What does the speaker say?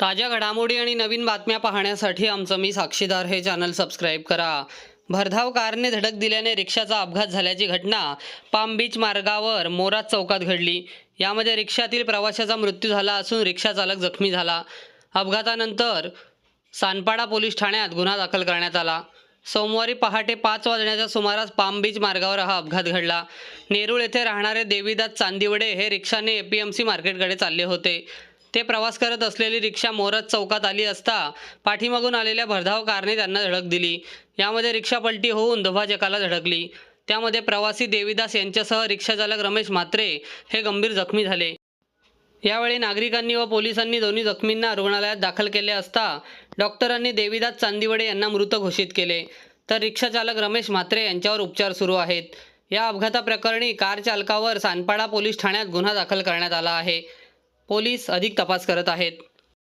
ताज्या घडामोडी आणि नवीन बातम्या पाहण्यासाठी आमचं मी साक्षीदार हे चॅनल सबस्क्राईब करा. भरधाव कारने धडक दिल्याने रिक्षाचा अपघात झाल्याची घटना पाम बीच मार्गावर मोरात चौकात घडली. यामध्ये रिक्षातील प्रवाशाचा मृत्यू झाला असून रिक्षाचालक जखमी झाला. अपघातानंतर सानपाडा पोलीस ठाण्यात गुन्हा दाखल करण्यात आला. सोमवारी पहाटे पाच वाजण्याच्या सुमारास पाम बीच मार्गावर हा अपघात घडला. नेरूळ येथे राहणारे देवीदास चांदिवडे हे रिक्षाने ए पी एम सी मार्केटकडे चालले होते. ते प्रवास करत असलेली रिक्षा मोरत चौकात आली असता पाठीमागून आलेल्या भरधाव कारने त्यांना धडक दिली. यामध्ये रिक्षा पलटी होऊन दुभाजकाला धडकली. त्यामध्ये प्रवासी देवीदास यांच्यासह रिक्षाचालक रमेश म्हात्रे हे गंभीर जखमी झाले. यावेळी नागरिकांनी व पोलिसांनी दोन्ही जखमींना रुग्णालयात दाखल केले असता डॉक्टरांनी देवीदास चांदिवडे यांना मृत घोषित केले. तर रिक्षाचालक रमेश म्हात्रे यांच्यावर उपचार सुरू आहेत. या अपघाताप्रकरणी कार चालकावर सानपाडा पोलीस ठाण्यात गुन्हा दाखल करण्यात आला आहे. पोलीस अधिक तपास करत आहेत.